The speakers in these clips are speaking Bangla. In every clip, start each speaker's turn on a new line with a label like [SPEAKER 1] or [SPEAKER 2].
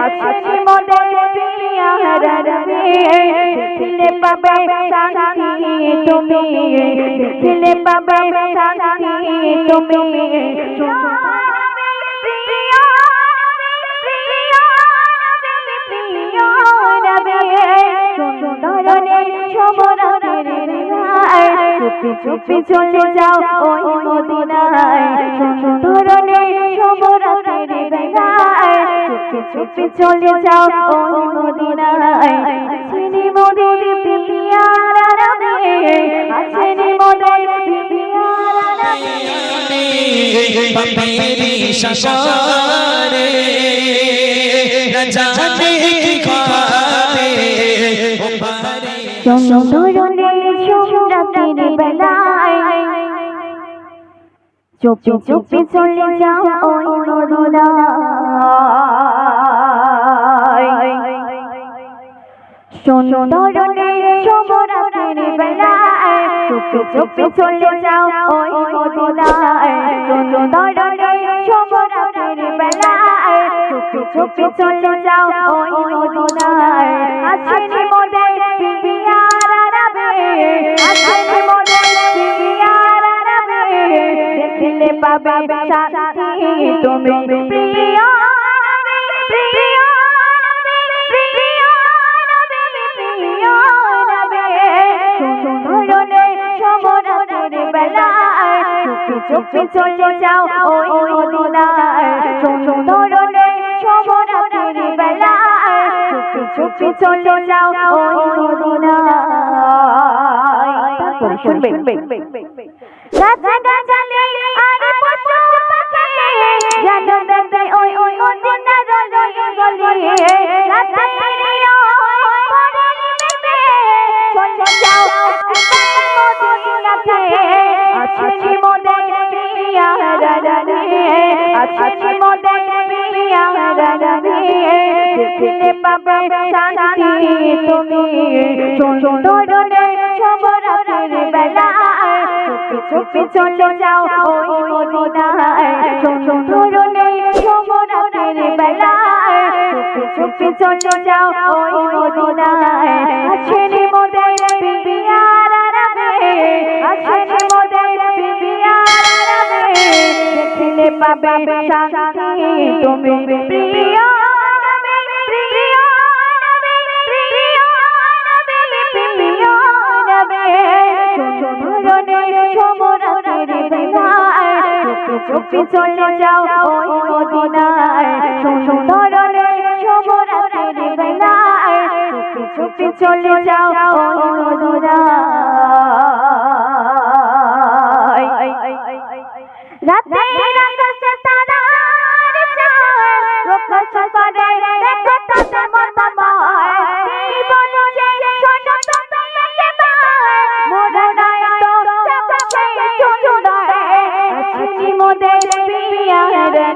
[SPEAKER 1] রবে আসেনি মোদের পিয়ার রবে দেখলে পাবে শান্তি তুমি, দেখলে পাবে শান্তি তুমি। চুপি চলে যাও ওই মদিনায়। সুন্দরনে সমরাতের চুপি চুপি চলে যাও ওই মদিনায়। আছেনি মোদের পিয়ারা নামে আছেনি মোদের পিয়ারা
[SPEAKER 2] নামে বম্বেরি শাসারে না কি খাবে।
[SPEAKER 1] সুন্দরনের সুরাতের বেলায়। চুপি চুপি চলে যাও ওই সুন্দরনে সুরাতের বেলায় চুপি চুপি চলে যাও ওই মদিনায়। সুন্দরনে সুরাতের বেলায় চুপি চুপি চলে যাও ওই মদিনায়। আসেনি মোদের পিয়ারা রবে আসেনি মোদের পিয়ারা রবে দেখলে পাবে শান্তি, তুমি চুপি চুপি চলে যাও ওই মদিনায় সুন্দরনে সমরাতের বেলায় চুপি চুপি চলে যাও ওই মদিনায় তারপরে শুনবেন রাজা গাজালে আর পশু পাখি জানো দেখে ওই ওই মদিনার গলি গলি রাতে আছি মোদের পিয়ারা রানে দেখলে পাবে শান্তি তুমি সুন্দরনে সমরাতের বেলায় চুপি চলে যাও ওই মদিনায় সুন্দরনে সমরাতের বেলায় চুপি চুপি চলে যাও ওই দেখলে পাবে শান্তি। তুমি চুপি চলে যাও ওই মদিনায়। চুপি চলে যাও ওই মদিনায়। মোদের পিয়ার রবে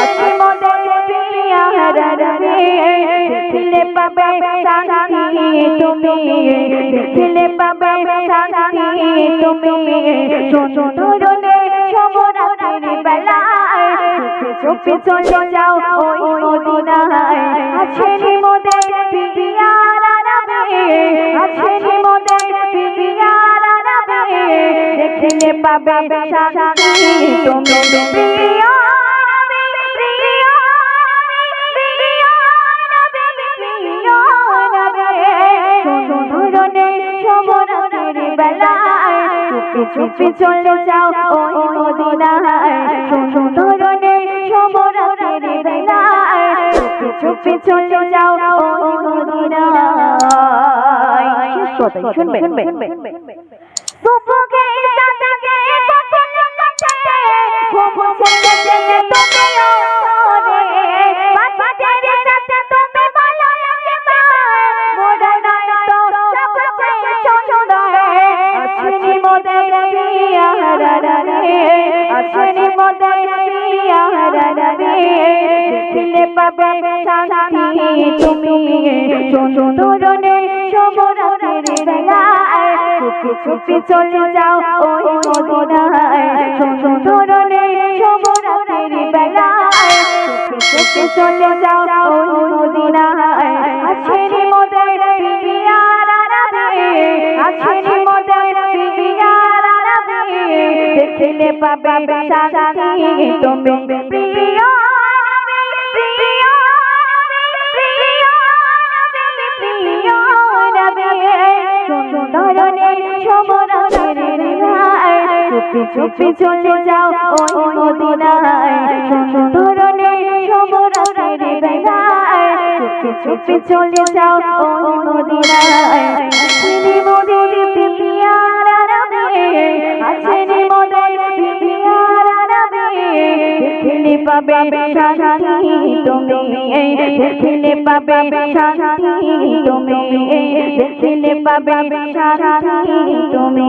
[SPEAKER 1] আছি মোদের পিয়ার রবে দেখলে পাবে শান্তি তুমি, দেখলে পাবে শান্তি তুমি। সুন্দরনে সমরাতের বেলায় চুপি চলে যাও ওই মদিনায় আছেনি মোদের পাবে শান্তি তুমি প্রিয় চুপি চলে যাও ওই মদিনায় সুন্দরনে সমরাতের বেলায় চুপি চুপি চলে যাও ওই মদিনায় শেষ কথাই শুনবে শুনবে আছেনি মোদের পিয়ারা রে দেখলে পাবে শান্তি তুমি সুন্দরনে সমরাতের বেলায়। চুপি চুপি চলে যাও ওই মদিনায় সুন্দরনে সমরাতের চুপি চলে যাও ওই মদিনায়। দেখিলে পাবে শান্তি। তুমি চুপি চলে যাও ওই মদিনায় সুন্দর সমরাতের রায় চুপি চলে যাও ওই মদিনায় আছেন মোদের পিয়ার আরবে দেখিলে পাবে শান্তি, তুমি দেখিলে পাবে শান্তি, তুমি দেখিলে পাবে শান্তি, তুমি